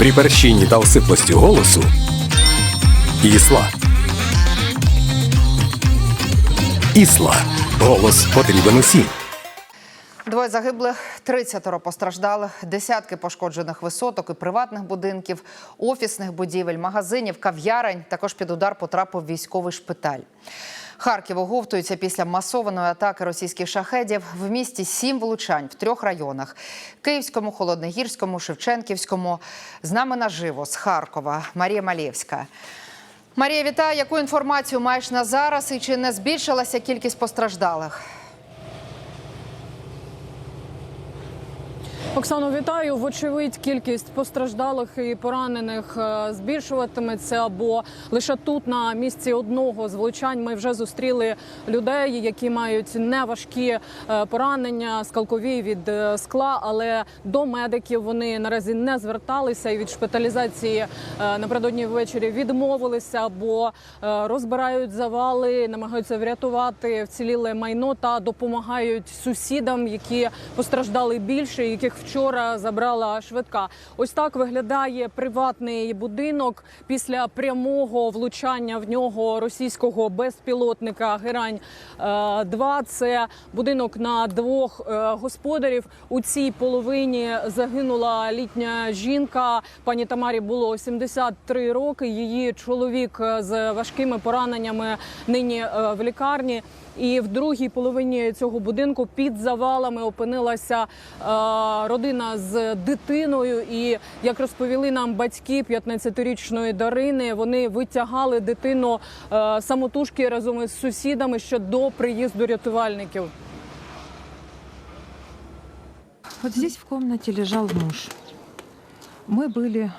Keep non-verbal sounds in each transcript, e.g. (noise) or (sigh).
При перщині та осиплості голосу Ісла. Ісла. Голос потрібен усім. Двоє загиблих, 30 постраждалих, десятки пошкоджених висоток і приватних будинків, офісних будівель, магазинів, кав'ярень. Також під удар потрапив військовий шпиталь. Харків оговтується після масованої атаки російських шахедів. В місті сім влучань в трьох районах: Київському, Холодногірському, Шевченківському. З нами наживо з Харкова Марія Малєвська. Марія, вітаю. Яку інформацію маєш на зараз? І чи не збільшилася кількість постраждалих? Оксано, вітаю. Вочевидь, кількість постраждалих і поранених е, збільшуватиметься, бо лише тут, на місці одного з влучань, ми вже зустріли людей, які мають неважкі е, поранення, скалкові від е, скла. Але до медиків вони наразі не зверталися і від шпиталізації напередодні ввечері відмовилися, бо розбирають завали, намагаються врятувати вціліле майно та допомагають сусідам, які постраждали більше, яких вчора забрала швидка. Ось так виглядає приватний будинок після прямого влучання в нього російського безпілотника Герань 2 Це будинок на двох е, господарів. У цій половині загинула літня жінка. Пані Тамарі було 73 роки. Її чоловік е, з важкими пораненнями нині е, в лікарні. І в другій половині цього будинку під завалами опинилася е, родина з дитиною. І як розповіли нам батьки 15-річної Дарини, вони витягали дитину е, самотужки разом із сусідами ще до приїзду рятувальників. Вот здесь в комнате лежал муж. Мы были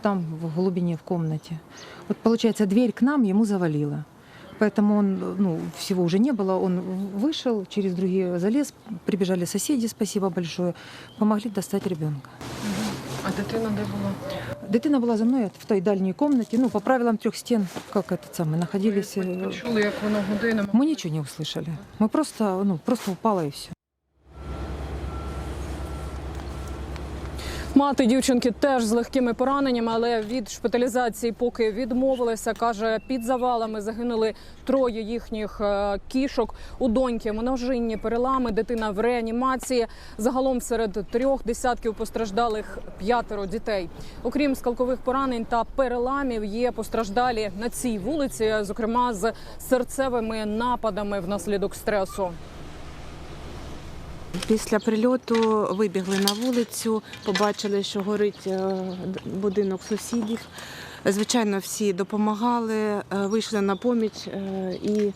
там в глубине в комнате. Вот получается дверь к нам ему завалило. Поэтому он, ну, всего уже не было. Он вышел, через другие залез, прибежали соседи, спасибо большое, помогли достать ребенка. А дитина де була? Дитина была за мной в той дальней комнате, ну, по правилам трех стен, как этот самый, находились. э, Чули, як воно годинами. Мы ничего не услышали. Мы просто, ну, просто упало и все. Мати дівчинки теж з легкими пораненнями, але від шпиталізації поки відмовилася. каже, під завалами загинули троє їхніх е, кішок. У доньки множинні перелами, дитина в реанімації. Загалом серед трьох десятків постраждалих п'ятеро дітей. Окрім скалкових поранень та переламів, є постраждалі на цій вулиці, зокрема з серцевими нападами внаслідок стресу. Після прильоту вибігли на вулицю, побачили, що горить е, будинок сусідів. Звичайно, всі допомагали, е, вийшли на поміч е, і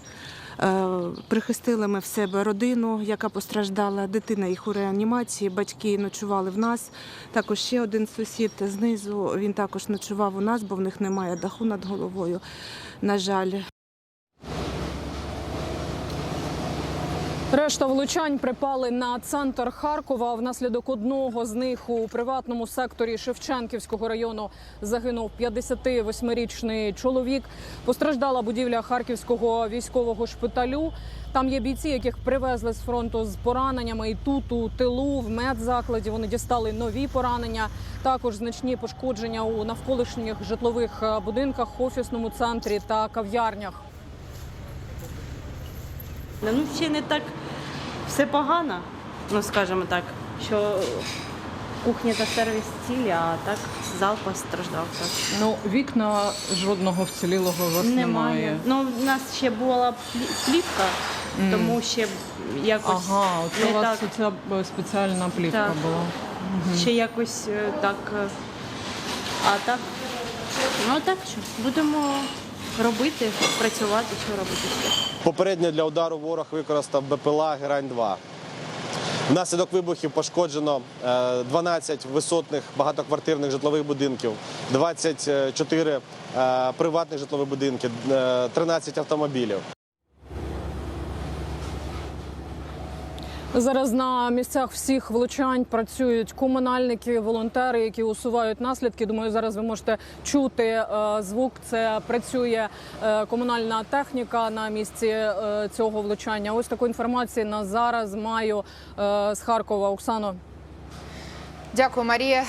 прихистили ми в себе родину, яка постраждала. Дитина їх у реанімації, батьки ночували в нас. Також ще один сусід знизу. Він також ночував у нас, бо в них немає даху над головою. На жаль, Решта влучань припали на центр Харкова. Внаслідок одного з них у приватному секторі Шевченківського району загинув 58-річний чоловік. Постраждала будівля харківського військового шпиталю. Там є бійці, яких привезли з фронту з пораненнями. І тут у тилу в медзакладі вони дістали нові поранення. Також значні пошкодження у навколишніх житлових е, будинках, офісному центрі та кав'ярнях. Ну, ще не так все погано, ну скажімо так, що кухня та сервіс цілі, а так зал постраждав. Так. Ну вікна жодного вцілілого у вас немає. Ну, у нас ще була плі- плівка, тому ще якось Ага, не у вас так, ця е, спеціальна плівка Так. була. ще якось е, так. е, А так, ну так що, будемо робити, працювати, що робити ще. Попередньо для удару ворог використав БПЛА Герань-2. Внаслідок вибухів пошкоджено е, 12 висотних багатоквартирних житлових будинків, 24 е, приватних житлових будинки, е, 13 автомобілів. Зараз на місцях всіх влучань працюють комунальники, волонтери, які усувають наслідки. Думаю, зараз ви можете чути е, звук. Це працює е, комунальна техніка на місці е, цього влучання. Ось таку інформацію на зараз маю з Харкова. Оксано. Дякую, Марія.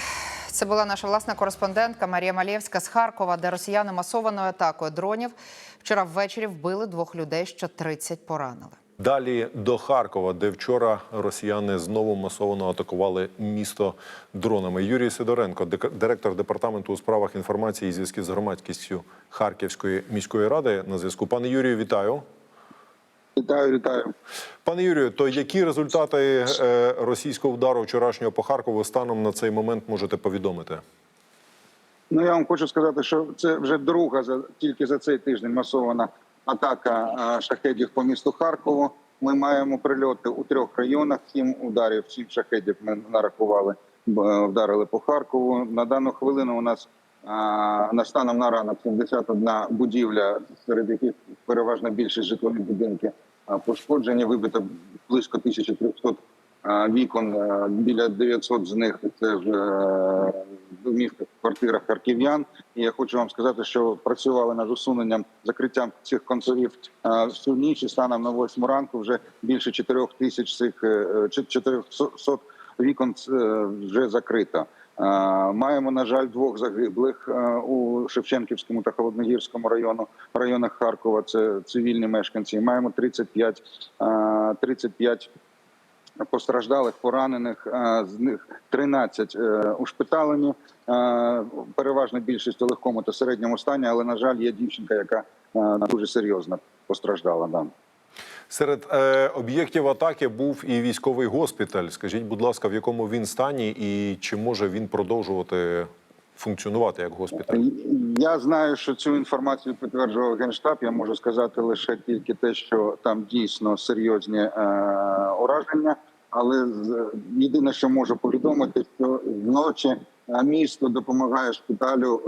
Це була наша власна кореспондентка Марія Малєвська з Харкова, де росіяни масованою атакою дронів вчора ввечері вбили двох людей, що 30 поранили. Далі до Харкова, де вчора росіяни знову масово атакували місто дронами. Юрій Сидоренко, директор департаменту у справах інформації і зв'язків з громадськістю Харківської міської ради. На зв'язку. Пане Юрію, вітаю. Вітаю, вітаю. Пане Юрію, то які результати е, російського удару вчорашнього по Харкову станом на цей момент можете повідомити? Ну я вам хочу сказати, що це вже друга за тільки за цей тиждень масована атака а, шахедів по місту Харкову. Ми маємо прильоти у трьох районах. Сім ударів, сім шахедів ми нарахували, вдарили по Харкову. На дану хвилину у нас а, на станом на ранок 71 будівля, серед яких переважно більшість житлові будинки пошкоджені. Вибито близько 1300 а, вікон. Біля 900 з них це в е, домівках, квартирах харків'ян. І я хочу вам сказати, що працювали над усуненням закриттям цих контурів а, всю ніч і станом на 8 ранку вже більше 4 тисяч цих е, е, 400 вікон е, вже закрито. Маємо, на жаль, двох загиблих е, у Шевченківському та Холодногірському району районах Харкова. Це цивільні мешканці. Маємо 35, а, 35 постраждалих, поранених. а, З них 13 е, ушпиталені. Е, Переважна більшість у легкому та середньому стані, але на жаль, є дівчинка, яка е, дуже серйозно постраждала. Да. Серед е, об'єктів атаки був і військовий госпіталь. Скажіть, будь ласка, в якому він стані, і чи може він продовжувати функціонувати як госпіталь? Я знаю, що цю інформацію підтверджував генштаб. Я можу сказати лише тільки те, що там дійсно серйозні е, ураження. Але єдине, що можу повідомити, що вночі е, місто допомагає шпиталю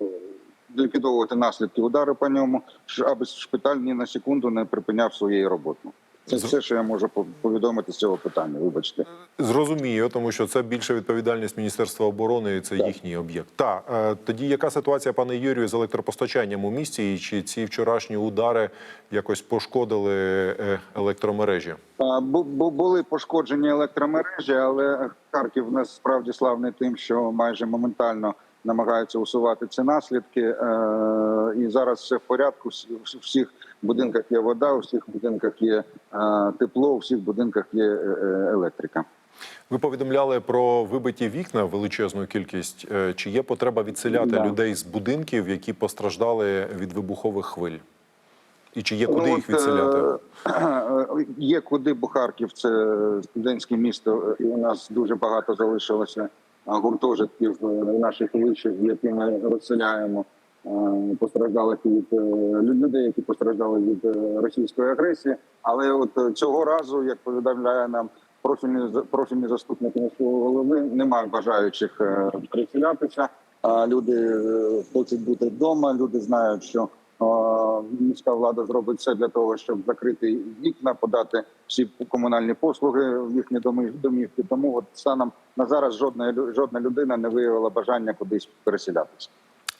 е, ліквідовувати наслідки удару по ньому, аби шпиталь ні на секунду не припиняв своєї роботи. Це все, що я можу повідомити з цього питання. Вибачте. Зрозумію, тому що це більше відповідальність Міністерства оборони, і це їхній об'єкт. Та е, тоді яка ситуація, пане Юрію, з електропостачанням у місті? І чи ці вчорашні удари якось пошкодили е, електромережі? Були пошкоджені електромережі, але Харків насправді славний тим, що майже моментально намагаються усувати ці наслідки. Е, І зараз все в порядку. Всі- всіх будинках є вода, у всіх будинках є е, тепло, у всіх будинках є е, е, електрика. Ви повідомляли про вибиті вікна величезну кількість. Чи є потреба відселяти Да. людей з будинків, які постраждали від вибухових хвиль? І чи є куди Ну, їх відселяти? (clears throat) Є куди, бо Харків це студентське місто, і у нас дуже багато залишилося гуртожитків наших вишів, які ми розселяємо постраждалих від е, людей, які постраждали від е, російської агресії. Але от е, цього разу, як повідомляє нам профільний за- профільний заступник міського голови, немає бажаючих е, переселятися. А Люди е, хочуть бути вдома. Люди знають, що е, міська влада зробить все для того, щоб закрити вікна, подати всі комунальні послуги в їхні домівки. Тому от станом на зараз жодна жодна людина не виявила бажання кудись переселятися.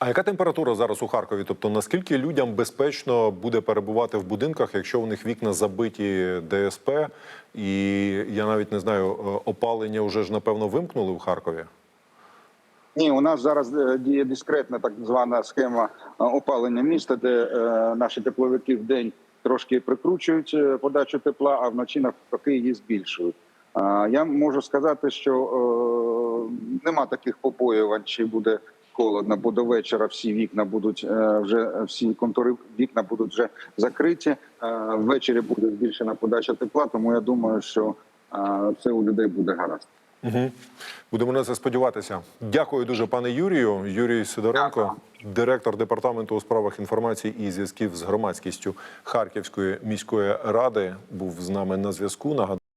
А яка температура зараз у Харкові? Тобто наскільки людям безпечно буде перебувати в будинках, якщо у них вікна забиті ДСП, і я навіть не знаю, е, опалення вже ж напевно вимкнули в Харкові? Ні, у нас зараз е, діє дискретна так звана схема е, опалення міста, де наші тепловики в день трошки прикручують подачу тепла, а вночі навпаки її збільшують. Я можу сказати, що нема таких побоювань, чи буде холодно, бо до вечора всі вікна будуть е, вже всі контури вікна будуть вже закриті. Е, Ввечері буде збільшена подача тепла, тому я думаю, що е, все у людей буде гаразд. Угу. Будемо на це сподіватися. Дякую дуже, пане Юрію. Юрій Сидоренко, директор департаменту у справах інформації і зв'язків з громадськістю Харківської міської ради, був з нами на зв'язку.